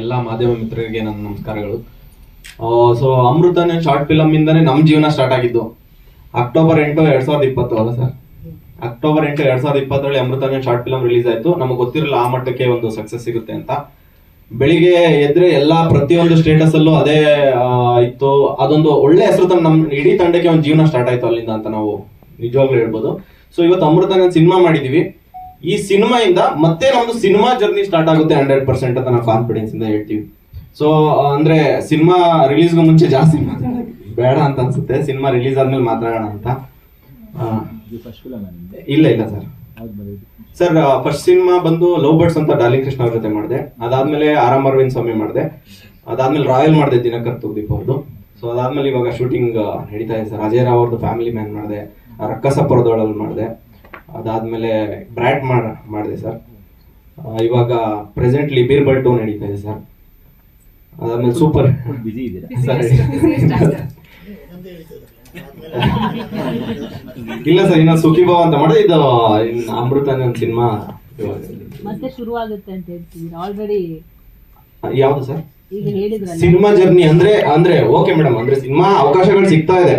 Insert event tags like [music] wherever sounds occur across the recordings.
ಎಲ್ಲ ಮಾಧ್ಯಮ ಮಿತ್ರರಿಗೆ ನನ್ನ ನಮಸ್ಕಾರಗಳು. ಸೊ ಅಮೃತನೇ ಶಾರ್ಟ್ ಫಿಲಮ್ ಇಂದಾನೆ ನಮ್ಮ ಜೀವನ ಸ್ಟಾರ್ಟ್ ಆಗಿದ್ದು. ಅಕ್ಟೋಬರ್ ಎಂಟು ಎರಡ್ ಸಾವಿರದ ಇಪ್ಪತ್ತು ಅಲ್ಲ ಸರ್ ಅಕ್ಟೋಬರ್ ಎಂಟು ಎರಡ್ ಸಾವಿರದ ಇಪ್ಪತ್ತರಲ್ಲಿ ಅಮೃತನೇ ಶಾರ್ಟ್ ಫಿಲಮ್ ರಿಲೀಸ್ ಆಯ್ತು. ನಮಗೆ ಗೊತ್ತಿರಲಿಲ್ಲ ಆ ಮಟ್ಟಕ್ಕೆ ಒಂದು ಸಕ್ಸಸ್ ಸಿಗುತ್ತೆ ಅಂತ. ಬೆಳಿಗ್ಗೆ ಎದ್ರೆ ಎಲ್ಲಾ ಪ್ರತಿಯೊಂದು ಸ್ಟೇಟಸ್ ಅಲ್ಲೂ ಅದೇ ಇತ್ತು. ಅದೊಂದು ಒಳ್ಳೆ ಹೆಸರು ತಂದು ನಮ್, ಇಡೀ ತಂಡಕ್ಕೆ ಒಂದು ಜೀವನ ಸ್ಟಾರ್ಟ್ ಆಯ್ತು ಅಲ್ಲಿಂದ ಅಂತ ನಾವು ನಿಜವಾಗ್ಲೂ ಹೇಳ್ಬೋದು. ಸೊ ಇವತ್ತು ಅಮೃತನ ಸಿನಿಮಾ ಮಾಡಿದೀವಿ. ಈ ಸಿನಿಮಾ ಇಂದ ಮತ್ತೆ ನಮ್ದು ಸಿನಿಮಾ ಜರ್ನಿ ಸ್ಟಾರ್ಟ್ ಆಗುತ್ತೆ ಹಂಡ್ರೆಡ್ ಪರ್ಸೆಂಟ್ ಅಂತ ನಾವು ಕಾನ್ಫಿಡೆನ್ಸ್ ಇಂದ ಹೇಳ್ತೀವಿ. ಸೊ ಅಂದ್ರೆ ಸಿನಿಮಾ ರಿಲೀಸ್ಗೂ ಮುಂಚೆ ಜಾಸ್ತಿ ಮಾತಾಡೋದು ಬೇಡ ಅಂತ ಅನ್ಸುತ್ತೆ. ಸಿನಿಮಾ ರಿಲೀಸ್ ಆದ್ಮೇಲೆ ಮಾತಾಡೋಣ ಅಂತ. ಇಲ್ಲ ಇಲ್ಲ ಸರ್. ಸರ್ ಫಸ್ಟ್ ಸಿನಿಮಾ ಬಂದು ಲವ್ ಬರ್ಡ್ಸ್ ಅಂತ ಡಾರ್ಲಿಂಗ್ ಕೃಷ್ಣ ಅವ್ರ ಜೊತೆ ಮಾಡಿದೆ. ಅದಾದ್ಮೇಲೆ ಆರಾಮ್ ಅರವಿಂದ್ ಸ್ವಾಮಿ ಮಾಡಿದೆ. ಅದಾದ್ಮೇಲೆ ರಾಯಲ್ ಮಾಡಿದೆ ದಿನಕರ್ ತುಗ್ದೀಪ್ ಅವ್ರದ್ದು ಸೊ ಅದಾದ್ಮೇಲೆ ಇವಾಗ ಶೂಟಿಂಗ್ ನಡೀತಾ ಇದೆ ಸರ್. ಅಜಯ್ ರಾವ್ ಅವ್ರದ್ದು ಫ್ಯಾಮಿಲಿ ಮ್ಯಾನ್ ಮಾಡಿದೆ. ರಕ್ಕಸಪ್ಪರದೊಳಲ್ಲಿ ಮಾಡಿದೆ. ಅದಾದ್ಮೇಲೆ ಬ್ರ್ಯಾಟ್ ಮಾಡ ಮಾಡಿದೆ ಸರ್ ಇವಾಗ ಪ್ರೆಸೆಂಟ್ಲಿ ಬೀರ್ಬಲ್ ಟೂ ನಡೀತಾ ಇದೆ ಸರ್ ಅದಾದ್ಮೇಲೆ ಸೂಪರ್ ಬಿಸಿ ಸರ್ ಇಲ್ಲ ಸರ್ ಇನ್ನ ಸುಖಿಭಾವ ಅಂತ ಮಾಡಿದೆ. ಇದು ಅಮೃತ ಅನ್ನೋ ಸಿನಿಮಾ ಮತ್ತೆ ಶುರುವಾಗುತ್ತೆ ಅಂತ ಹೇಳ್ತೀವಿ ಆಲ್ರೆಡಿ ಯಾವ್ದು ಸರ್ ಈಗ ಹೇಳಿದ್ರಲ್ಲ. ಸಿನಿಮಾ ಜರ್ನಿ ಅಂದ್ರೆ ಅಂದ್ರೆ ಓಕೆ ಮೇಡಮ್ ಅಂದ್ರೆ ಸಿನಿಮಾ ಅವಕಾಶಗಳು ಸಿಗ್ತಾ ಇದೆ.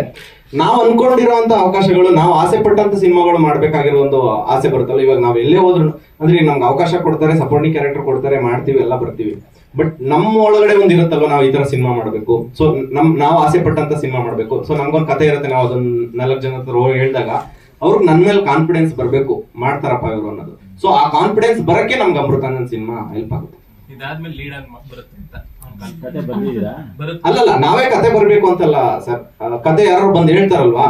ನಾವು ಅನ್ಕೊಂಡಿರೋಂತ ಅವಕಾಶಗಳು, ನಾವು ಆಸೆ ಪಟ್ಟಂತ ಸಿನಿಮಾಗಳು ಮಾಡ್ಬೇಕಾಗಿರೋ ಒಂದು ಆಸೆ ಬರುತ್ತಲ್ಲ, ಇವಾಗ ನಾವು ಎಲ್ಲೇ ಹೋದ್ರು ಅಂದ್ರೆ ನಮ್ಗೆ ಅವಕಾಶ ಕೊಡ್ತಾರೆ ಸಪೋರ್ಟಿಂಗ್ ಕ್ಯಾರೆಕ್ಟರ್ ಕೊಡ್ತಾರೆ, ಮಾಡ್ತೀವಿ, ಎಲ್ಲ ಬರ್ತೀವಿ. ಬಟ್ ನಮ್ಮ ಒಳಗಡೆ ಒಂದ್ ಇರುತ್ತಲ್ವ ನಾವು ಈ ತರ ಸಿನಿಮಾ ಮಾಡ್ಬೇಕು? ಸೊ ನಮ್, ನಾವು ಆಸೆ ಪಟ್ಟಂತ ಸಿನಿಮಾ ಮಾಡ್ಬೇಕು. ಸೊ ನಮ್ಗೊಂದು ಕತೆ ಇರುತ್ತೆ, ನಾವು ಅದನ್ನ ನಾಲ್ಕು ಜನ ಹತ್ರ ಹೋಗಿ ಹೇಳಿದಾಗ, ಅವ್ರಿಗೆ ನನ್ ಮೇಲೆ ಕಾನ್ಫಿಡೆನ್ಸ್ ಬರಬೇಕು, ಮಾಡ್ತಾರಪ್ಪ ಇವರು ಅನ್ನೋದು. ಸೊ ಆ ಕಾನ್ಫಿಡೆನ್ಸ್ ಬರಕ್ಕೆ ನಮ್ಗೆ ಅಮೃತ ಅನ್ನೋ ಸಿನಿಮಾ ಹೆಲ್ಪ್ ಆಗುತ್ತೆ. ಇದಾದ್ಮೇಲೆ ಲೀಡ್ ಆಗಿ ಬರುತ್ತೆ ಅಂತ. ಅಲ್ಲಲ್ಲ ನಾವೇ ಕತೆ ಬರಬೇಕು ಅಂತಲ್ಲ ಸರ್. ಕತೆ ಯಾರು ಬಂದು ಹೇಳ್ತಾರಲ್ವಾ?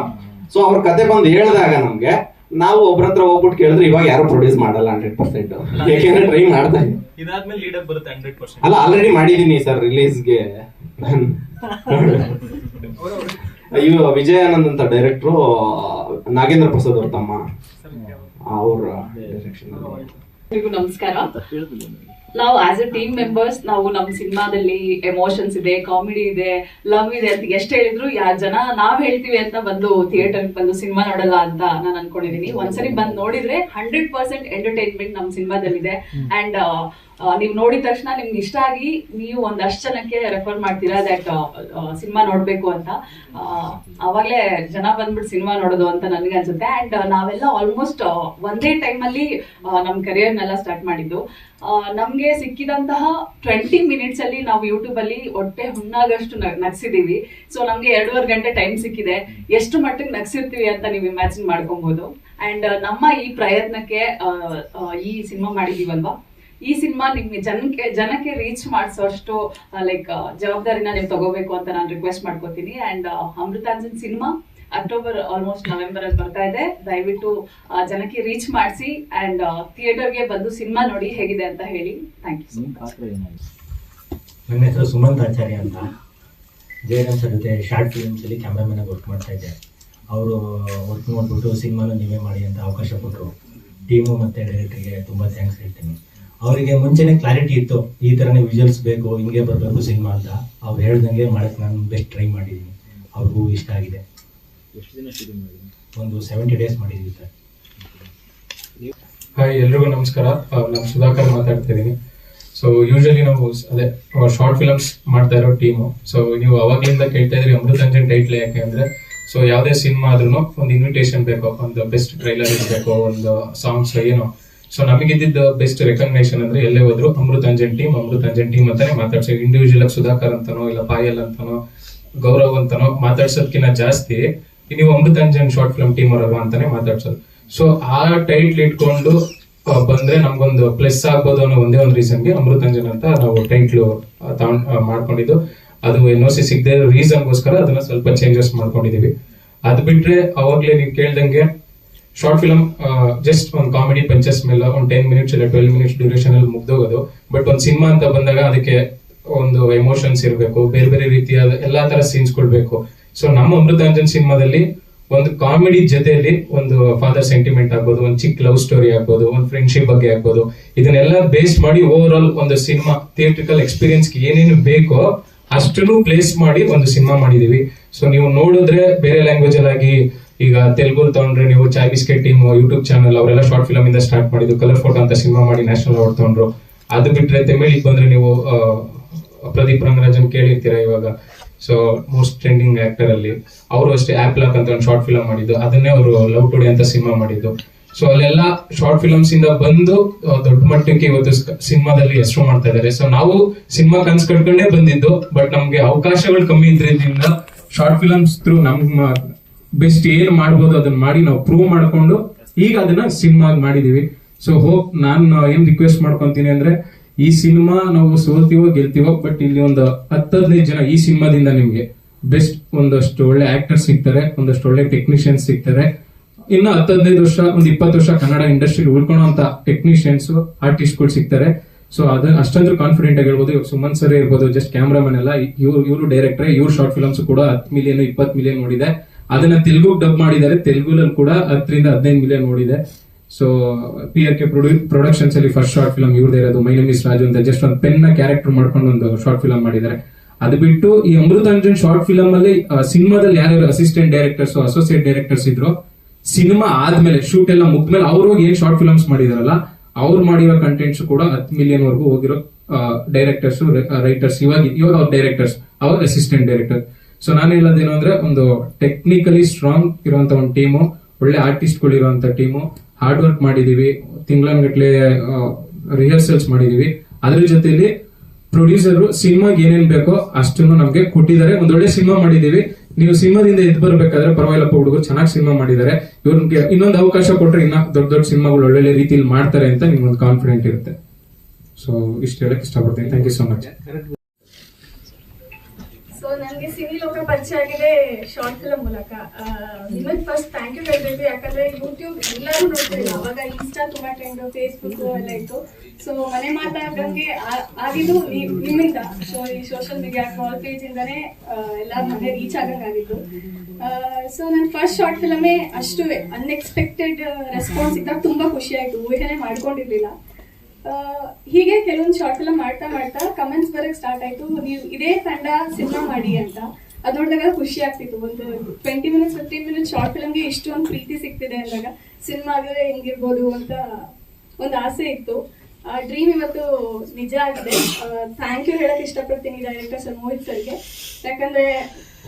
ಸೊ ಅವ್ರ ಕತೆ ಬಂದು ಹೇಳಿದಾಗ ನಮ್ಗೆ ನಾವು ಒಬ್ರ ಹತ್ರ ಹೋಗ್ಬಿಟ್ಟು ಕೇಳಿದ್ರೆ ಇವಾಗ ಯಾರು ಪ್ರೊಡ್ಯೂಸ್ ಮಾಡಲ್ಲ ಹಂಡ್ರೆಡ್ ಪರ್ಸೆಂಟ್ ಯಾಕೆಂದ್ರೆ ಟ್ರೈ ಮಾಡ್ತಾ ಇದ್ದೀನಿ ಇದಾದ್ಮೇಲೆ ಲೀಡ್ ಆಗಿ ಬರುತ್ತೆ ಹಂಡ್ರೆಡ್ ಪರ್ಸೆಂಟ್ ಅಲ್ಲ ಆಲ್ರೆಡಿ ಮಾಡಿದೀನಿ ಸರ್ ರಿಲೀಸ್ಗೆ ಇವ ವಿಜಯಾನಂದ್ ಅಂತ ಡೈರೆಕ್ಟ್ರು ನಾಗೇಂದ್ರ ಪ್ರಸಾದ್ ಅವ್ರ ತಮ್ಮ. ಅವ್ರ ಡೈರೆಕ್ಷನ್ ಎಲ್ರಿಗೂ ನಮಸ್ಕಾರ. ನಾವು ಆಸ್ ಎ ಟೀಮ್ ಮೆಂಬರ್ಸ್ ನಾವು ನಮ್ಮ ಸಿನಿಮಾದಲ್ಲಿ ಎಮೋಷನ್ಸ್ ಇದೆ ಕಾಮಿಡಿ ಇದೆ ಲವ್ ಇದೆ ಅಂತ ಎಷ್ಟು ಹೇಳಿದ್ರು ಯಾರ್ ಜನ ನಾವ್ ಹೇಳ್ತೀವಿ ಅಂತ ಬಂದು ಥಿಯೇಟರ್ ಬಂದು ಸಿನಿಮಾ ನೋಡಲ್ಲ ಅಂತ ನಾನು ಅನ್ಕೊಂಡಿದೀನಿ. ಒಂದ್ಸರಿ ಬಂದ್ ನೋಡಿದ್ರೆ ಹಂಡ್ರೆಡ್ ಪರ್ಸೆಂಟ್ ಎಂಟರ್ಟೈನ್ಮೆಂಟ್ ನಮ್ಮ ಸಿನಿಮಾದಲ್ಲಿದೆ. ಅಂಡ್ ನೀವು ನೋಡಿದ ತಕ್ಷಣ ನಿಮ್ಗೆ ಇಷ್ಟ ಆಗಿ ನೀವು ಒಂದಷ್ಟು ಜನಕ್ಕೆ ರೆಫರ್ ಮಾಡ್ತೀರಾ ದಟ್ ಸಿನಿಮಾ ನೋಡ್ಬೇಕು ಅಂತ. ಅವಾಗ್ಲೇ ಜನ ಬಂದ್ಬಿಟ್ಟು ಸಿನಿಮಾ ನೋಡೋದು ಅಂತ ನನಗೆ ಅನ್ಸುತ್ತೆ. ಅಂಡ್ ನಾವೆಲ್ಲ ಆಲ್ಮೋಸ್ಟ್ ಒಂದೇ ಟೈಮಲ್ಲಿ ನಮ್ಮ ಕರಿಯರ್ನೆಲ್ಲ ಸ್ಟಾರ್ಟ್ ಮಾಡಿದ್ದು. ನಮಗೆ ಸಿಕ್ಕಿದಂತಹ ಟ್ವೆಂಟಿ ಮಿನಿಟ್ಸ್ ಅಲ್ಲಿ ನಾವು ಯೂಟ್ಯೂಬಲ್ಲಿ ಹೊಟ್ಟೆ ಹುಣ್ಣಾಗಷ್ಟು ನಗ್ಸಿದೀವಿ. ಸೊ ನಮ್ಗೆ ಎರಡೂವರೆ ಗಂಟೆ ಟೈಮ್ ಸಿಕ್ಕಿದೆ. ಎಷ್ಟು ಮಟ್ಟಿಗೆ ನಗ್ಸಿರ್ತೀವಿ ಅಂತ ನೀವು ಇಮ್ಯಾಜಿನ್ ಮಾಡ್ಕೊಬಹುದು ಅಂಡ್ ನಮ್ಮ ಈ ಪ್ರಯತ್ನಕ್ಕೆ ಈ ಸಿನಿಮಾ ಮಾಡಿದೀವಲ್ವಾ ಈ ಸಿನಿಮಾ ನಿಮ್ಗೆ ಜನಕ್ಕೆ ಜನಕ್ಕೆ ರೀಚ್ ಮಾಡಿಸೋಷ್ಟು ಲೈಕ್ ಜವಾಬ್ದಾರಿನ ನೀವು ತಗೋಬೇಕು ಅಂತ ನಾನು ರಿಕ್ವೆಸ್ಟ್ ಮಾಡ್ಕೋತೀನಿ. And Amruthanjan cinema October almost November ಅಲ್ಲಿ ಬರ್ತಾ ಇದೆ. ದಯವಿಟ್ಟು ಜನಕ್ಕೆ ರೀಚ್ ಮಾಡಿಸಿ. ಅಂಡ್ ಥಿಯೇಟರ್ಗೆ ಬಂದು ಸಿನಿಮಾ ನೋಡಿ ಹೇಗಿದೆ ಅಂತ ಹೇಳಿ. ಥ್ಯಾಂಕ್ ಯು ನನ್ನ ಹೆಸರು ಸುಮಂತ್ ಆಚಾರ್ಯ ಅಂತ. ಜಯರಾಮ್ ಸರ್ ಜೊತೆ ಶಾರ್ಟ್ ಫಿಲ್ಮ್ಸಲ್ಲಿ ಕ್ಯಾಮ್ರಾಮನ್ ಆಗಿ ವರ್ಕ್ ಮಾಡ್ತಾ ಇದ್ದೆ. ಅವರು ವರ್ಕ್ ಮಾಡಿಬಿಟ್ಟು ಸಿನಿಮಾನ ನೀವೇ ಮಾಡಿ ಅಂತ ಅವಕಾಶ ಕೊಟ್ಟರು ಟೀಮು ಮತ್ತು ಡೈರೆಕ್ಟರ್ಗೆ ತುಂಬ ಥ್ಯಾಂಕ್ಸ್ ಹೇಳ್ತೀನಿ. ಅವರಿಗೆ ಮುಂಚೆನೆ ಕ್ಲಾರಿಟಿ ಇತ್ತು ಈ ಥರನೇ ವಿಜುವಲ್ಸ್ ಬೇಕು ಹಿಂಗೆ ಬರಬೇಕು ಸಿನಿಮಾ ಅಂತ ಅವ್ರು ಹೇಳ್ದಂಗೆ ಮಾಡಕ್ಕೆ ನಾನು ಬೆಸ್ಟ್ ಟ್ರೈ ಮಾಡಿದ್ದೀನಿ ಅವ್ರಿಗೂ ಇಷ್ಟ ಆಗಿದೆ. ಎಷ್ಟು ದಿನ ಶೂಟಿಂಗ್ ಮಾಡಿದ್ದೀನಿ ಒಂದು ಸೆವೆಂಟಿ ಡೇಸ್ ಮಾಡಿದ್ದೀವಿ ಸರ್. ಹಾಯ್ ಎಲ್ರಿಗೂ ನಮಸ್ಕಾರ. ನಾನು ಸುಧಾಕರ್ ಮಾತಾಡ್ತಾ ಇದ್ದೀನಿ. ಸೊ ಯೂಶಲಿ ನಾವು ಅದೇ ಶಾರ್ಟ್ ಫಿಲಮ್ಸ್ ಮಾಡ್ತಾ ಇರೋ ಟೀಮು ಸೊ ನೀವು ಅವಾಗ್ಲಿಂದ ಕೇಳ್ತಾ ಇದ್ರಿ ಅಮೃತಾಂಜನ್ ಟೈಟ್ಲ್ ಯಾಕೆ ಅಂದ್ರೆ ಸೊ ಯಾವುದೇ ಸಿನಿಮಾ ಆದ್ರೂ ಒಂದು ಇನ್ವಿಟೇಷನ್ ಬೇಕು ಒಂದು ಬೆಸ್ಟ್ ಟ್ರೈಲರ್ ಇರಬೇಕು ಒಂದು ಸಾಂಗ್ಸ್ ಏನೋ. ಸೊ ನಮಗಿದ್ದ ಬೆಸ್ಟ್ ರೆಕಗ್ನೇಷನ್ ಅಂದ್ರೆ ಎಲ್ಲೇ ಹೋದ್ರು ಅಮೃತಾಂಜನ್ ಟೀಮ್ ಅಮೃತಾಂಜನ್ ಟೀಮ್ ಅಂತಾನೆ ಮಾತಾಡ್ಸೋ ಇಂಡಿವಿಜುವಲ್ ಆಗಿ ಸುಧಾಕರ್ ಅಂತನೋ, ಇಲ್ಲ ಪಾಯಲ್ ಅಂತನೋ, ಗೌರವ್ ಅಂತನೋ ಮಾತಾಡ್ಸೋದ್ಕಿಂತ ಜಾಸ್ತಿ ನೀವು ಅಮೃತಾಂಜನ್ ಶಾರ್ಟ್ ಫಿಲ್ಮ್ ಟೀಮ್ ಅವರಲ್ವಾ ಅಂತಾನೆ ಮಾತಾಡ್ಸೋದು. ಸೊ ಆ ಟೈಟ್ಲ್ ಇಟ್ಕೊಂಡು ಬಂದ್ರೆ ನಮ್ಗೊಂದು ಪ್ಲಸ್ ಆಗ್ಬೋದು ಅನ್ನೋ ಒಂದೇ ಒಂದು ರೀಸನ್ಗೆ ಅಮೃತಾಂಜನ್ ಅಂತ ನಾವು ಟೈಟ್ಲು ತಗೊಂಡ್ ಮಾಡ್ಕೊಂಡಿದ್ದು. ಅದು ಎನ್ ಓ ಸಿ ಸಿಗದೆ ರೀಸನ್ಗೋಸ್ಕರ ಅದನ್ನ ಸ್ವಲ್ಪ ಚೇಂಜಸ್ ಮಾಡ್ಕೊಂಡಿದೀವಿ ಅದ್ ಬಿಟ್ರೆ ಅವಾಗ್ಲೇ ನೀವು ಕೇಳ್ದಂಗೆ ಶಾರ್ಟ್ ಫಿಲಮ್ ಜಸ್ಟ್ ಒಂದು ಕಾಮಿಡಿ ಪಂಚಸ್ ಮೇಲೆ ಒಂದು ಟೆನ್ ಮಿನಿಟ್ಸ್ ಇಲ್ಲ ಟ್ವೆಲ್ ಮಿನಿಟ್ಸ್ ಡ್ಯೂರೇಷನ್ ಅಲ್ಲಿ ಮುಗ್ದೋಗೋದು. ಬಟ್ ಒಂದು ಸಿನಿಮಾ ಅಂತ ಬಂದಾಗ ಅದಕ್ಕೆ ಒಂದು ಎಮೋಷನ್ಸ್ ಇರಬೇಕು, ಬೇರೆ ಬೇರೆ ರೀತಿಯಾದ ಎಲ್ಲಾ ತರ ಸೀನ್ಸ್ ಕೊಡ್ಬೇಕು. ಸೊ ನಮ್ಮ ಅಮೃತಾಂಜನ್ ಸಿನಿಮಾದಲ್ಲಿ ಒಂದು ಕಾಮಿಡಿ ಜೊತೆಯಲ್ಲಿ ಒಂದು ಫಾದರ್ ಸೆಂಟಿಮೆಂಟ್ ಆಗ್ಬೋದು, ಒಂದು ಚಿಕ್ಕ ಲವ್ ಸ್ಟೋರಿ ಆಗ್ಬೋದು, ಒಂದು ಫ್ರೆಂಡ್ಶಿಪ್ ಬಗ್ಗೆ ಆಗ್ಬೋದು. ಇದನ್ನೆಲ್ಲ ಬೇಸ್ ಮಾಡಿ ಓವರ್ ಆಲ್ ಒಂದು ಸಿನಿಮಾ ಥಿಯೇಟ್ರಿಕಲ್ ಎಕ್ಸ್ಪೀರಿಯನ್ಸ್ ಏನೇನು ಬೇಕೋ ಅಷ್ಟನ್ನು ಪ್ಲೇಸ್ ಮಾಡಿ ಒಂದು ಸಿನಿಮಾ ಮಾಡಿದೀವಿ ಸೊ ನೀವು ನೋಡಿದ್ರೆ ಬೇರೆ ಲ್ಯಾಂಗ್ವೇಜ್ ಅಲ್ಲಿ ಈಗ ತೆಲುಗು ತಗೊಂಡ್ರೆ ನೀವು chai biscuit team YouTube channel ಅವರೆಲ್ಲ ಶಾರ್ಟ್ ಫಿಲಮ್ ಇಂದ ಸ್ಟಾರ್ಟ್ ಮಾಡಿದ್ದು ಕಲರ್ ಫೋಟೋ ಅಂತ ಸಿನಿಮಾ ಮಾಡಿ ನ್ಯಾಷನಲ್ ಅವಾರ್ಡ್ ತಗೊಂಡ್ರು. ಅದು ಬಿಟ್ರೆ ತಮಿಳಿಗೆ ಬಂದ್ರೆ ನೀವು ಪ್ರದೀಪ್ ರಂಗರಾಜನ್ ಕೇಳಿರ್ತೀರಾ ಇವಾಗ? ಸೊ ಮೋಸ್ಟ್ ಟ್ರೆಂಡಿಂಗ್ ಆಕ್ಟರ್ ಅಲ್ಲಿ. ಅವರು ಅಷ್ಟೇ ಆಪ್ ಲಾಕ್ ಅಂತ ಒಂದು ಶಾರ್ಟ್ ಫಿಲಮ್ ಮಾಡಿದ್ದು. ಅದನ್ನೇ ಅವರು ಲವ್ ಟುಡೇ ಅಂತ ಸಿನಿಮಾ ಮಾಡಿದ್ದು. ಸೊ ಅಲ್ಲೆಲ್ಲ ಶಾರ್ಟ್ ಫಿಲಮ್ಸ್ ಇಂದ ಬಂದು ದೊಡ್ಡ ಮಟ್ಟಕ್ಕೆ ಇವತ್ತು ಸಿನಿಮಾದಲ್ಲಿ ಹೆಸರು ಮಾಡ್ತಾ ಇದ್ದಾರೆ ಸೊ ನಾವು ಸಿನಿಮಾ ಕನ್ಸ್ ಕಟ್ಕೊಂಡೇ ಬಂದಿದ್ದು ಬಟ್ ನಮ್ಗೆ ಅವಕಾಶಗಳು ಕಮ್ಮಿ ಇದ್ರಿಂದ ಶಾರ್ಟ್ ಫಿಲಮ್ಸ್ ಥ್ರೂ ನಮ್ಮ ಬೆಸ್ಟ್ ಏನ್ ಮಾಡ್ಬೋದು ಅದನ್ನ ಮಾಡಿ ನಾವು ಪ್ರೂವ್ ಮಾಡ್ಕೊಂಡು ಈಗ ಅದನ್ನ ಸಿನಿಮಾ ಮಾಡಿದೀವಿ. ಸೊ ಹೋಪ್ ನಾನು ಏನ್ ರಿಕ್ವೆಸ್ಟ್ ಮಾಡ್ಕೊಂತೀನಿ ಅಂದ್ರೆ ಈ ಸಿನಿಮಾ ನಾವು ಸೋಲ್ತೀವೋ ಗೆಲ್ತೀವೋ ಬಟ್ ಇಲ್ಲಿ ಒಂದು ಹತ್ತು ಹದಿನೈದು ಜನ ಈ ಸಿನಿಮಾದಿಂದ ನಿಮ್ಗೆ ಬೆಸ್ಟ್ ಒಂದಷ್ಟು ಒಳ್ಳೆ ಆಕ್ಟರ್ ಸಿಗ್ತಾರೆ, ಒಂದಷ್ಟು ಒಳ್ಳೆ ಟೆಕ್ನಿಷಿಯನ್ಸ್ ಸಿಗ್ತಾರೆ. ಇನ್ನು ಹತ್ತು ಹದಿನೈದು ವರ್ಷ, ಒಂದು ಇಪ್ಪತ್ತು ವರ್ಷ ಕನ್ನಡ ಇಂಡಸ್ಟ್ರಿ ಉಳ್ಕೊಳ್ಳೋಂತ ಟೆಕ್ನಿಷಿಯನ್ಸ್ ಆರ್ಟಿಸ್ಟ್ ಆರ್ಟಿಸ್ಟ್ಗಳು ಸಿಗ್ತಾರೆ. ಸೊ ಅದ ಅಷ್ಟಂದ್ರೆ ಕಾನ್ಫಿಡೆಂಟ್ ಆಗಿ ಹೇಳ್ಬೋದು. ಸುಮನ್ ಸರ್ ಇರ್ಬೋದು ಜಸ್ಟ್ ಕ್ಯಾಮ್ರಾಮನ್ ಎಲ್ಲ, ಇವ್ರು, ಇವರು ಡೈರೆಕ್ಟ್ರೆ ಇವ್ರ ಶಾರ್ಟ್ ಫಿಲಮ್ಸ್ ಕೂಡ ಹತ್ತು ಮಿಲಿಯನ್ ಇಪ್ಪತ್ತು ಮಿಲಿಯನ್ ನೋಡಿದೆ. ಅದನ್ನ ತೆಲುಗು ಡಬ್ ಮಾಡಿದ್ದಾರೆ. ತೆಲುಗುನಲ್ಲಿ ಕೂಡ ಹತ್ತರಿಂದ ಹದಿನೈದು ಮಿಲಿಯನ್ ನೋಡಿದೆ. So P R K productions ಅಲ್ಲಿ ಫಸ್ಟ್ ಶಾರ್ಟ್ ಫಿಲಮ್ ಇವ್ರದೇ ಇರೋದು. ಮೈ ನೇಮ್ ಇಸ್ ರಾಜು ಅಂತ ಜಸ್ಟ್ ಒಂದು ಪೆನ್ನ ಕ್ಯಾರೆಕ್ಟರ್ ಮಾಡ್ಕೊಂಡು ಒಂದು ಶಾರ್ಟ್ ಫಿಲಮ್ ಮಾಡಿದ್ದಾರೆ. ಅದು ಬಿಟ್ಟು ಈ ಅಮೃತಾಂಜನ್ ಶಾರ್ಟ್ ಫಿಲಮ್ ಅಲ್ಲಿ ಸಿನಿಮಾದಲ್ಲಿ ಯಾರ್ಯಾರು ಅಸಿಸ್ಟೆಂಟ್ ಡೈರೆಕ್ಟರ್ಸ್ ಅಸೋಸಿಯೇಟ್ ಡೈರೆಕ್ಟರ್ಸ್ ಇದ್ರು, ಸಿನಿಮಾ ಆದ್ಮೇಲೆ ಶೂಟ್ ಎಲ್ಲ ಮುಗ್ದ್ಮೇಲೆ ಅವ್ರು ಹೋಗಿ ಏನ್ ಶಾರ್ಟ್ ಫಿಲಮ್ಸ್ ಮಾಡಿದಾರಲ್ಲ, ಅವ್ರು ಮಾಡಿರೋ ಕಂಟೆಂಟ್ಸ್ ಕೂಡ ಹತ್ತು ಮಿಲಿಯನ್ ವರ್ಗೂ ಹೋಗಿರೋ ಡೈರೆಕ್ಟರ್ಸ್ ರೈಟರ್ಸ್ ಇವಾಗ ಇವಾಗ ಅವ್ರ ಡೈರೆಕ್ಟರ್ಸ್ ಅವ್ರ ಅಸಿಸ್ಟೆಂಟ್ ಡೈರೆಕ್ಟರ್ ಸೊ ನಾನು ಹೇಳೋದೇನು ಅಂದ್ರೆ ಒಂದು ಟೆಕ್ನಿಕಲಿ ಸ್ಟ್ರಾಂಗ್ ಇರುವಂತ ಒಂದು ಟೀಮು ಒಳ್ಳೆ ಆರ್ಟಿಸ್ಟ್ಗಳು ಇರುವಂತ ಟೀಮು ಹಾರ್ಡ್ ವರ್ಕ್ ಮಾಡಿದೀವಿ, ತಿಂಗಳನ್ಗಟ್ಲೆ ರಿಹರ್ಸಲ್ಸ್ ಮಾಡಿದೀವಿ. ಅದ್ರ ಜೊತೆಯಲ್ಲಿ ಪ್ರೊಡ್ಯೂಸರ್ ಸಿನಿಮಾಗೆ ಏನೇನ್ ಬೇಕೋ ಅಷ್ಟನ್ನು ನಮ್ಗೆ ಕೊಟ್ಟಿದ್ದಾರೆ. ಒಂದೊಳ್ಳೆ ಸಿನಿಮಾ ಮಾಡಿದೀವಿ. ನೀವು ಸಿನಿಮಾದಿಂದ ಎದ್ದು ಬರ್ಬೇಕಾದ್ರೆ ಪರವಾಗಿಲ್ಲಪ್ಪ, ಹುಡುಗರು ಚೆನ್ನಾಗಿ ಸಿನಿಮಾ ಮಾಡಿದ್ದಾರೆ. ಇವ್ರಿಗೆ ಇನ್ನೊಂದು ಅವಕಾಶ ಕೊಟ್ರೆ ಇನ್ನ ದೊಡ್ಡ ದೊಡ್ಡ ಸಿನಿಮಾಗಳು ಒಳ್ಳೊಳ್ಳೆ ರೀತಿಯಲ್ಲಿ ಮಾಡ್ತಾರೆ ಅಂತ ನಿಮ್ಗೊಂದು ಕಾನ್ಫಿಡೆಂಟ್ ಇರುತ್ತೆ. ಸೊ ಇಷ್ಟು ಹೇಳಕ್ ಇಷ್ಟಪಡ್ತೀನಿ. ಥ್ಯಾಂಕ್ ಯು ಸೊ ಮಚ್ ನನಗೆ ಸಿನಿ ಲೋಕ ಪರಿಚಯ ಆಗಿದೆ ಶಾರ್ಟ್ ಫಿಲಮ್ ಮೂಲಕ. ನಿಮಗೆ ಫಸ್ಟ್ ಥ್ಯಾಂಕ್ ಯು ಹೇಳ್ಬೇಕು. ಯಾಕಂದ್ರೆ ಯೂಟ್ಯೂಬ್ ಎಲ್ಲರೂ ನೋಡ್ತಿರಲಿಲ್ಲ ಅವಾಗ ಇನ್ಸ್ಟಾ ತುಂಬಾ ಟ್ರೆಂಡ್ ಫೇಸ್ಬುಕ್ ಎಲ್ಲ ಇತ್ತು. ಸೊ ಮನೆ ಮಾತಾಡ್ದಂಗೆ ಆ- ಆಗಿದ್ದು ನಿಮ್ಮಿಂದ. ಸೊ ಈ ಸೋಷಿಯಲ್ ಮೀಡಿಯಾ ಕಾಲ್ ಪೇಜ್ ಇಂದಾನೆ ಎಲ್ಲರ ಮನೆ ರೀಚ್ ಆಗಂಗಾಗಿದ್ದು ಸೊ ನನ್ನ ಫಸ್ಟ್ ಶಾರ್ಟ್ ಫಿಲಮೇ ಅಷ್ಟು ಅನ್ಎಕ್ಸ್ಪೆಕ್ಟೆಡ್ ರೆಸ್ಪಾನ್ಸ್ ಇದ್ದಾಗ ತುಂಬಾ ಖುಷಿ ಆಯ್ತು. ಊಹೆನೆ ಮಾಡ್ಕೊಂಡಿರ್ಲಿಲ್ಲ. ಹೀಗೆ ಕೆಲವೊಂದು ಶಾರ್ಟ್ ಫಿಲಮ್ ಮಾಡ್ತಾ ಮಾಡ್ತಾ ಕಮೆಂಟ್ಸ್ ಬರಕ್ ಸ್ಟಾರ್ಟ್ ಆಯ್ತು. ನೀವು ಇದೇ ತಂಡ ಸಿನಿಮಾ ಮಾಡಿ ಅಂತ. ಅದ್ ನೋಡಿದಾಗ ಖುಷಿ ಆಗ್ತಿತ್ತು. ಒಂದು twenty minutes fifteen minutes short ಫಿಲಮ್ಗೆ ಇಷ್ಟೊಂದು ಪ್ರೀತಿ ಸಿಗ್ತಿದೆ ಅಂದಾಗ ಸಿನಿಮಾ ಆಗಿದ್ರೆ ಹೆಂಗಿರ್ಬೋದು ಅಂತ ಒಂದು ಆಸೆ ಇತ್ತು. ಆ ಡ್ರೀಮ್ ಇವತ್ತು ನಿಜ ಆಗಿದೆ. ಥ್ಯಾಂಕ್ ಯು ಹೇಳಕ್ ಇಷ್ಟಪಡ್ತೀನಿ ಡೈರೆಕ್ಟರ್ ಸರ್ ಮೋಹಿತ್ ಸರ್ಗೆ. ಯಾಕಂದ್ರೆ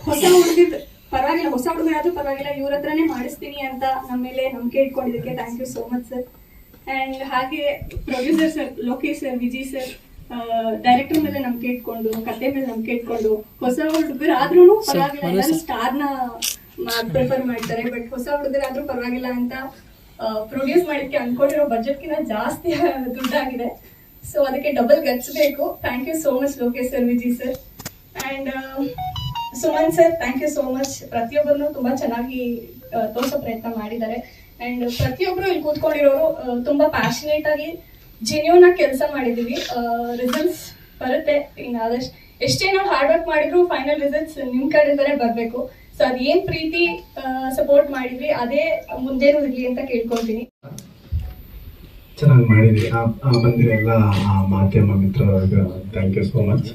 ಹೊಸ ಹುಡುಗಿದ್ ಪರವಾಗಿಲ್ಲ, ಹೊಸ ಹುಡುಗರಾದ್ರೂ ಪರವಾಗಿಲ್ಲ, ಇವ್ರ ಹತ್ರನೇ ಮಾಡಿಸ್ತೀನಿ ಅಂತ ನಮ್ಮ ಮೇಲೆ ನಂಬಿಕೆ ಇಟ್ಕೊಂಡಿದ್ದಕ್ಕೆ thank you so much sir and ಹಾಗೆ producer sir Lokesh sir Vijay sir director ಮೇಲೆ ನಂಬಿಕೆ ಇಟ್ಕೊಂಡು ಕತೆ ಮೇಲೆ ನಂಬಿಕೆ ಇಟ್ಕೊಂಡು ಹೊಸ ಹುಡುಗರು ಆದ್ರೂ ಪರವಾಗಿಲ್ಲ. ಸ್ಟಾರ್ನ ಪ್ರಿಫರ್ ಮಾಡ್ತಾರೆ ಬಟ್ ಹೊಸ ಹುಡುಗರಾದ್ರೂ ಪರವಾಗಿಲ್ಲ ಅಂತ ಪ್ರೊಡ್ಯೂಸ್ ಮಾಡಲಿಕ್ಕೆ ಅನ್ಕೊಂಡಿರೋ ಕಿನ್ನ ಜಾಸ್ತಿ [laughs] ದುಡ್ಡಾಗಿದೆ. ಸೊ ಅದಕ್ಕೆ double ಗಚ್ಚಬೇಕು thank you so much Lokesh sir Viji sir and Suman sir thank you so much ಪ್ರತಿಯೊಬ್ಬರನ್ನು ತುಂಬಾ ಚೆನ್ನಾಗಿ ತೋರ್ಸೋ ಪ್ರಯತ್ನ ಮಾಡಿದ್ದಾರೆ. ಅಂಡ್ ಪ್ರತಿಯೊಬ್ರು ಇಲ್ಲಿ ಕೂತ್ಕೊಂಡಿರೋರು ತುಂಬಾ ಪ್ಯಾಷನೇಟ್ ಆಗಿ ಜೆನ್ಯೂನ್ ಆಗಿ ಕೆಲಸ ಮಾಡಿದೀವಿ ರಿಸಲ್ಟ್ಸ್ ಬರುತ್ತೆ. ಇನ್ನು ಎಷ್ಟೇ ನಾವು ಹಾರ್ಡ್ ವರ್ಕ್ ಮಾಡಿದ್ರು ಫೈನಲ್ ರಿಸಲ್ಟ್ಸ್ ನಿಮ್ ಕಡೆಯಿಂದಲೇ ಬರಬೇಕು. ಸೊ ಅದೇನ್ ಪ್ರೀತಿ ಸಪೋರ್ಟ್ ಮಾಡಿದ್ವಿ, ಅದೇ ಮುಂದೇನು ಇರ್ಲಿ ಅಂತ ಕೇಳ್ಕೊಂತೀನಿ ಚೆನ್ನಾಗಿ ಮಾಡಿದ್ವಿ ಆ ಆ, ಬಂದಿರೋ ಎಲ್ಲ, ಆ ಮಾಧ್ಯಮ ಮಿತ್ರ ಥ್ಯಾಂಕ್ ಯು ಸೋ ಮಚ್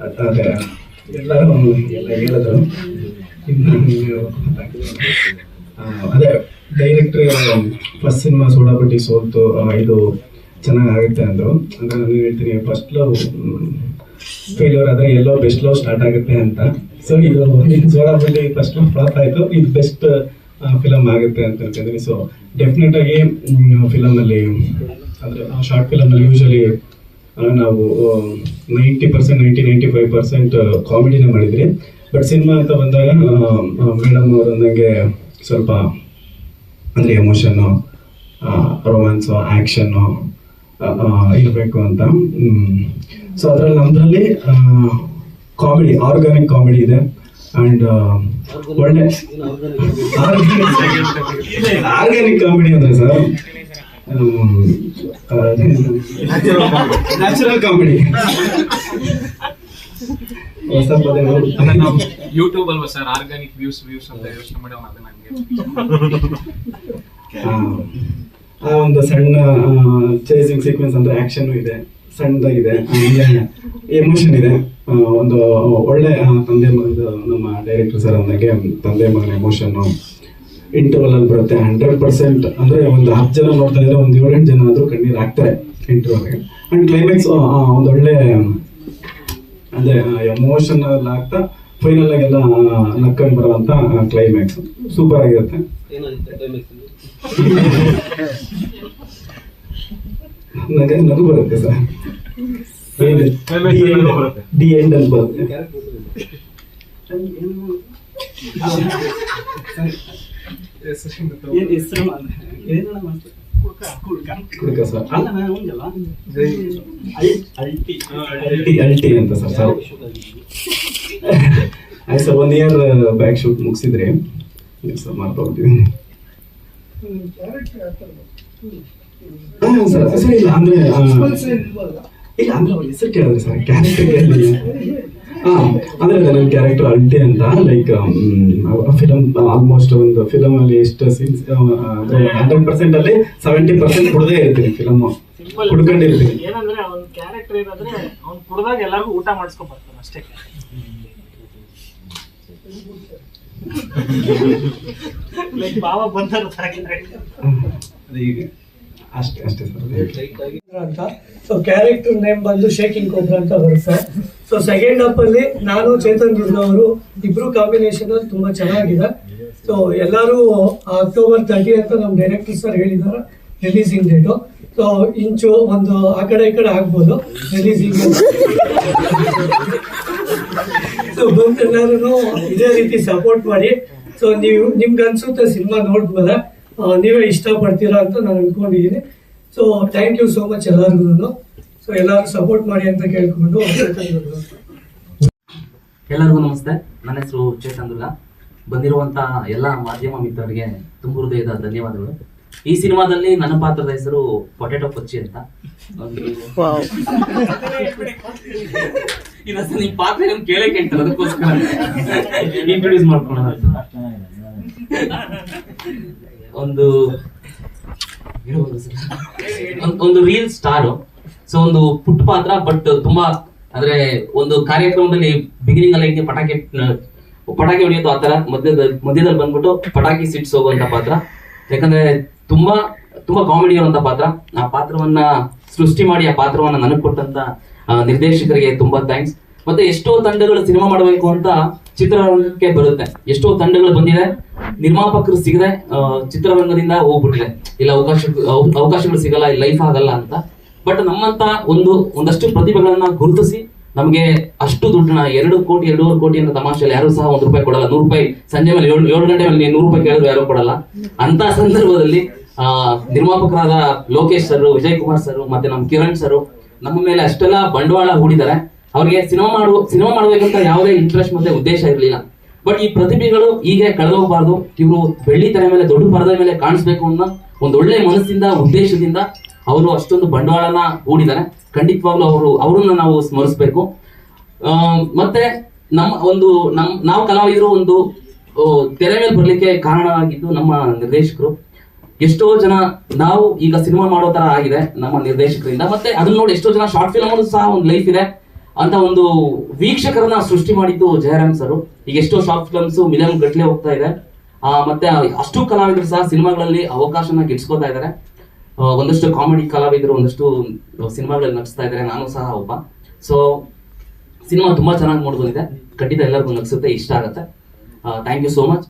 ಅದೇ, ಎಲ್ಲರೂ ಎಲ್ಲ ಹೇಳಿದ್ರು. ಅದೇ ಡೈರೆಕ್ಟ್ರ್ ಫಸ್ಟ್ ಸಿನಿಮಾ ಸೋಡಾಪಟ್ಟಿ ಸೋತು ಇದು ಚೆನ್ನಾಗಿ ಆಗುತ್ತೆ ಅಂದರು. ಅಂದ್ರೆ ನಾನು ಹೇಳ್ತೀನಿ ಫಸ್ಟ್ ಲವ್ ಫೇಲ್ಯೂರ್ ಆದರೆ ಎಲ್ಲೋ ಬೆಸ್ಟ್ ಲವ್ ಸ್ಟಾರ್ಟ್ ಆಗುತ್ತೆ ಅಂತ. ಸೊ ಇದು ಸೋಡಾಪಟ್ಟಿ ಫಸ್ಟ್ ಲವ್ ಫ್ಲಾಪ್ ಆಯಿತು. ಇದು ಬೆಸ್ಟ್ ಫಿಲಮ್ ಆಗುತ್ತೆ ಅಂತ ಅನ್ಕೊಂಡಿದ್ದೀನಿ ಸೊ ಡೆಫಿನೆಟ್ ಆಗಿ ಫಿಲಮ್ನಲ್ಲಿ ಅಂದರೆ, ಆ ಶಾರ್ಟ್ ಫಿಲಮಲ್ಲಿ ಯೂಶಲಿ ನಾವು ninety percent ninety ninety five percent ಕಾಮಿಡಿನೇ ಮಾಡಿದ್ರಿ. ಬಟ್ ಸಿನಿಮಾ ಅಂತ ಬಂದಾಗ ಮೇಡಮ್ ಅವರು ಅಂದಂಗೆ ಸ್ವಲ್ಪ ಅಂದರೆ ಎಮೋಷನ್ನು ರೊಮ್ಯಾನ್ಸು ಆ್ಯಕ್ಷನ್ನು ಇರಬೇಕು ಅಂತ. ಸೊ ಅದರಲ್ಲಿ ನಮ್ಮದ್ರಲ್ಲಿ ಕಾಮಿಡಿ ಆರ್ಗ್ಯಾನಿಕ್ ಕಾಮಿಡಿ ಇದೆ. ಆ್ಯಂಡ್ ಒಳ್ಳೆ ಆರ್ಗ್ಯಾನಿಕ್ ಕಾಮಿಡಿ ಅಂದ್ರೆ ಸರ್ ನ್ಯಾಚುರಲ್ ಕಾಮಿಡಿ ಹೊಸ ಪದಗಳು ಯೂಟ್ಯೂಬ್ ಅಲ್ವಾ ಸರ್ ಆರ್ಗಾನಿಕ್ ವ್ಯೂಸ್ ವ್ಯೂಸ್ ಅಂತ ಯೋಚನೆ ಮಾಡಿ ಅವನ ಅದನ್ನ ಒಂದು ಸಣ್ಣ ಚೇಸಿಂಗ್ ಸೀಕ್ವೆನ್ಸ್ ಅಂದ್ರೆ ಆಕ್ಷನ್ ಇದೆ, ಸಣ್ಣದಾಗಿದೆ ಎಮೋಷನ್ ಇದೆ. ಒಂದು ಒಳ್ಳೆ ತಂದೆ ಮಗದ ನಮ್ಮ ಡೈರೆಕ್ಟರ್ ಸರ್ ಅಂದಾಗೆ ತಂದೆ ಮಗನ ಎಮೋಷನ್ ಇಂಟರ್ವಲ್ ಅಲ್ಲಿ ಬರುತ್ತೆ. ಹಂಡ್ರೆಡ್ ಪರ್ಸೆಂಟ್ ಅಂದ್ರೆ ಒಂದು ಹತ್ತು ಜನ ನೋಡ್ತಾ ಇದ್ರೆ ಒಂದು ಏಳೆಂಟು ಜನ ಆದ್ರೂ ಕಣ್ಣೀರು ಹಾಕ್ತಾರೆ ಇಂಟರ್ವಲ್ಗೆ ಅಂಡ್ ಕ್ಲೈಮ್ಯಾಕ್ಸ್ ಒಂದೊಳ್ಳೆ ಅಂದ್ರೆ ಎಮೋಷನ್ ಆಗ್ತಾ ಫೈನಲ್ ಆಗೆಲ್ಲ ನಕ್ಕೊಂಡು ಬರುವಂತ ಕ್ಲೈಮ್ಯಾಕ್ಸ್ ಸೂಪರ್ ಆಗಿರುತ್ತೆ. ನನಗೆ ನಗು ಬರುತ್ತೆ ಸರ್. ಡಿ ಎಂಡ್ ಅಲ್ಲಿ ಬರುತ್ತೆ. ಕುಡ್ಕ ಸರ್. ಅಲ್ಟಿ ಅಲ್ಟಿ ಅಂತ ಸರ್ ಸರ್. [laughs] ಆಯ್ತು sir one year back shoot ಮುಗಿಸಿದ್ರೆ sir ಮಾತಾಡ್ತೀವಿ ಸರ್ ಸರ್ ಇಲ್ಲ ಅಂದ್ರೆ ಇಲ್ಲ ಅಂದ್ರೆ ಅವ್ರ ಹೆಸರು ಕೇಳಿದ್ರೆ ಸರ್ ಕ್ಯಾರೆಕ್ಟರ್ ಕೇಳಿ. ಹಾಂ ಅಂದ್ರೆ ಅದೇ ನನ್ನ ಕ್ಯಾರೆಕ್ಟರ್ ಅಲ್ಟಿ ಅಂತ ಲೈಕ್ ಫಿಲಮ್ ಆಲ್ಮೋಸ್ಟ್ ಒಂದು ಫಿಲಮ್ ಅಲ್ಲಿ ಎಷ್ಟು ಸೀನ್ಸ್ ಹಂಡ್ರೆಡ್ ಪರ್ಸೆಂಟ್ ಅಲ್ಲಿ ಸೆವೆಂಟಿ ಪರ್ಸೆಂಟ್ ಕುಡ್ದೇ ಇರ್ತೀನಿ ಫಿಲಮ್ ಕುಡ್ಕೊಂಡಿರ್ತೀನಿ. ಏನಂದ್ರೆ ಅವ್ನ ಕ್ಯಾರೆಕ್ಟರ್ ಏನಂದ್ರೆ ಅವ್ನು ಕುಡ್ದಾಗ ಎಲ್ಲರಿಗೂ ಊಟ ಮಾಡಿಸ್ಕೊಂಡ್ ಬರ್ತಾನೆ ಅಷ್ಟೇ. ಲೈಕ್ ಬಾಬಾ ಬಂದರು ಅದು ಈಗ ಅಷ್ಟೇ ಅಷ್ಟೇ ಸರ್. ಅಂತ. ಸೊ ಕ್ಯಾರೆಕ್ಟರ್ ನೇಮ್ ಬಂದು ಶೇಕಿಂಗ್ ಕೋಬ್ರಾ ಅಂತ ಬರುತ್ತೆ. ಸೊ ಸೆಕೆಂಡ್ ಹಾಫ್ ಅಲ್ಲಿ ನಾನು ಚೇತನ್ ದುರ್ಗ ಅವರು ಇಬ್ರು ಕಾಂಬಿನೇಷನ್ ಅಲ್ಲಿ ತುಂಬಾ ಚೆನ್ನಾಗಿದೆ. ಸೊ ಎಲ್ಲರೂ ಅಕ್ಟೋಬರ್ ತರ್ಟಿ ಅಂತ ನಮ್ಮ ಡೈರೆಕ್ಟರ್ ಸರ್ ಹೇಳಿದ್ದಾರೆ ರಿಲೀಸಿಂಗ್ ಡೇಟು ಸೊ ಇಂಚು ಒಂದು ಆ ಕಡೆ ಈ ಕಡೆ ಆಗ್ಬೋದು ರಿಲೀಸಿಂಗ್ ಸೊ ಬಂದು ಎಲ್ಲರೂ ಇದೇ ರೀತಿ ಸಪೋರ್ಟ್ ಮಾಡಿ. ಸೊ ನೀವು ನಿಮ್ಗೆ ಅನ್ಸುತ್ತೆ ಸಿನಿಮಾ ನೋಡ್ಬೋದ ನೀವೇ ಇಷ್ಟಪಡ್ತೀರಾ ಅಂತ ನಾನು ಅನ್ಕೊಂಡಿದ್ದೀನಿ. So thank you so much ಎಲ್ಲರಿಗೂ ಸೊ ಎಲ್ಲರೂ ಸಪೋರ್ಟ್ ಮಾಡಿ ಅಂತ ಕೇಳ್ಕೊಂಡು [laughs] ಎಲ್ಲರಿಗೂ ನಮಸ್ತೆ. ನನ್ನ ಹೆಸರು ಚೇತನ್ ಬಂದಿರುವಂತಹ ಬಂದಿರುವಂತ ಎಲ್ಲ ಮಾಧ್ಯಮ ಮಿತ್ರರಿಗೆ ತುಂಬ ಹೃದಯದ ಧನ್ಯವಾದಗಳು. ಈ ಸಿನಿಮಾದಲ್ಲಿ ನನ್ನ ಪಾತ್ರದ ಹೆಸರು ಪೊಟೆಟೊ ಕೊಚ್ಚಿ ಅಂತ. [laughs] ನಿಮ್ ಪಾತ್ರ ಏನು ಕೇಳೇ ಕೇಳ್ತಾರೆ ಅದಕ್ಕೋಸ್ಕರ. ಇಂಟ್ರೊಡ್ಯೂಸ್ ಒಂದು. ಒಂದ್- ರೀಲ್ ಸ್ಟಾರ್ ಸೊ ಒಂದು ಪುಟ್ಟ ಪಾತ್ರ ಬಟ್ ತುಂಬಾ ಅಂದ್ರೆ ಒಂದು ಕಾರ್ಯಕ್ರಮದಲ್ಲಿ ಬಿಗಿನಿಂಗ್ ಅಲ್ಲಿ ಹೆಂಗೆ ಪಟಾಕಿ ಪಟಾಕಿ ಹೊಡೆಯೋದು ಆ ತರ ಮಧ್ಯದಲ್ಲಿ ಮಧ್ಯದಲ್ಲಿ ಬಂದ್ಬಿಟ್ಟು ಪಟಾಕಿ ಸಿಟ್ಸ್ ಹೋಗುವಂತ ಪಾತ್ರ. ಯಾಕಂದ್ರೆ ತುಂಬಾ ತುಂಬಾ ಕಾಮಿಡಿ ಇರುವಂತ ಪಾತ್ರ. ಆ ಪಾತ್ರವನ್ನ ಸೃಷ್ಟಿ ಮಾಡಿ ಆ ಪಾತ್ರವನ್ನ ನನಗೆ ಕೊಟ್ಟಂತ ನಿರ್ದೇಶಕರಿಗೆ ತುಂಬಾ ಥ್ಯಾಂಕ್ಸ್ ಮತ್ತೆ ಎಷ್ಟೋ ತಂಡಗಳು ಸಿನಿಮಾ ಮಾಡಬೇಕು ಅಂತ ಚಿತ್ರರಂಗಕ್ಕೆ ಬರುತ್ತೆ. ಎಷ್ಟೋ ತಂಡಗಳು ಬಂದಿದೆ. ನಿರ್ಮಾಪಕರು ಸಿಗದೆ ಚಿತ್ರರಂಗದಿಂದ ಹೋಗ್ಬಿಟ್ಟಿದೆ. ಇಲ್ಲ ಅವಕಾಶ ಅವ- ಅವಕಾಶಗಳು ಸಿಗಲ್ಲ ಲೈಫ್ ಆಗಲ್ಲ ಅಂತ. ಬಟ್ ನಮ್ಮಂತ ಒಂದು, ಒಂದಷ್ಟು ಪ್ರತಿಭೆಗಳನ್ನ ಗುರುತಿಸಿ ನಮಗೆ ಅಷ್ಟು ದುಡ್ಡನ್ನ, ಎರಡು ಕೋಟಿ, ಎರಡೂವರೆ ಕೋಟಿ ಅಂತ ತಮಾಷೆಯಲ್ಲಿ ಯಾರು ಸಹ ಒಂದು ರೂಪಾಯಿ ಕೊಡಲ್ಲ. ನೂರು ರೂಪಾಯಿ ಸಂಜೆ ಮೇಲೆ ಏಳು ಏಳು ಗಂಟೆ ಮೇಲೆ ನೂರು ರೂಪಾಯಿ ಕೇಳಿದ್ರು ಯಾರು ಕೊಡಲ್ಲ. ಅಂತ ಸಂದರ್ಭದಲ್ಲಿ, ಆ, ನಿರ್ಮಾಪಕರಾದ ಲೋಕೇಶ್ ಸರ್ ವಿಜಯ್ ಕುಮಾರ್ ಸರ್ ಮತ್ತೆ ನಮ್ಮ ಕಿರಣ್ ಸರ್ ನಮ್ಮ ಮೇಲೆ ಅಷ್ಟೆಲ್ಲ ಬಂಡವಾಳ ಹೂಡಿದ್ದಾರೆ. ಅವ್ರಿಗೆ ಸಿನಿಮಾ ಮಾಡುವ ಸಿನಿಮಾ ಮಾಡ್ಬೇಕಂತ ಯಾವುದೇ ಇಂಟ್ರೆಸ್ಟ್ ಮತ್ತೆ ಉದ್ದೇಶ ಇರಲಿಲ್ಲ. ಬಟ್ ಈ ಪ್ರತಿಭೆಗಳು ಹೀಗೆ ಕಳೆದೋಗಬಾರ್ದು. ಇವರು ಬೆಳ್ಳಿ ತೆರೆ ಮೇಲೆ, ದೊಡ್ಡ ಪರದ ಮೇಲೆ ಕಾಣಿಸ್ಬೇಕು ಅನ್ನೋ ಒಂದು ಒಳ್ಳೆ ಮನಸ್ಸಿಂದ, ಉದ್ದೇಶದಿಂದ ಅವರು ಅಷ್ಟೊಂದು ಬಂಡವಾಳನ ಹೂಡಿದ್ದಾರೆ. ಖಂಡಿತವಾಗ್ಲೂ ಅವರು, ಅವರನ್ನ ನಾವು ಸ್ಮರಿಸ್ಬೇಕು. ಮತ್ತೆ ನಮ್ಮ ಒಂದು, ನಮ್, ನಾವು ಕಲಾವಿದರು ಒಂದು ತೆರೆ ಮೇಲೆ ಬರ್ಲಿಕ್ಕೆ ಕಾರಣವಾಗಿದ್ದು ನಮ್ಮ ನಿರ್ದೇಶಕರು. ಎಷ್ಟೋ ಜನ ನಾವು ಈಗ ಸಿನಿಮಾ ಮಾಡೋ ತರ ಆಗಿದೆ ನಮ್ಮ ನಿರ್ದೇಶಕರಿಂದ. ಮತ್ತೆ ಅದನ್ನ ನೋಡಿ ಎಷ್ಟೋ ಜನ ಶಾರ್ಟ್ ಫಿಲ್ಮ್ ಸಹ ಒಂದು ಲೈಫ್ ಇದೆ ಅಂತ ಒಂದು ವೀಕ್ಷಕರನ್ನ ಸೃಷ್ಟಿ ಮಾಡಿದ್ದು ಜಯರಾಮ್ ಸರ್. ಈಗ ಎಷ್ಟೋ ಶಾರ್ಟ್ ಫಿಲ್ಮ್ಸ್ ಮಿಲಿಯನ್ ಗಟ್ಲೆ ಹೋಗ್ತಾ ಇದೆ. ಮತ್ತೆ ಅಷ್ಟು ಕಲಾವಿದರು ಸಹ ಸಿನಿಮಾಗಳಲ್ಲಿ ಅವಕಾಶನ ಗಿಟ್ಸ್ಕೊತಾ ಇದ್ದಾರೆ ಒಂದಷ್ಟು ಕಾಮಿಡಿ ಕಲಾವಿದರು ಒಂದಷ್ಟು ಸಿನಿಮಾಗಳಲ್ಲಿ ನಟಿಸ್ತಾ ಇದ್ದಾರೆ ನಾನು ಸಹ ಒಬ್ಬ. ಸೊ ಸಿನಿಮಾ ತುಂಬಾ ಚೆನ್ನಾಗಿ ಬಂದಿದೆ ಖಂಡಿತ ಎಲ್ಲರಿಗೂ ನಗಿಸುತ್ತೆ, ಇಷ್ಟ ಆಗುತ್ತೆ. Thank you so much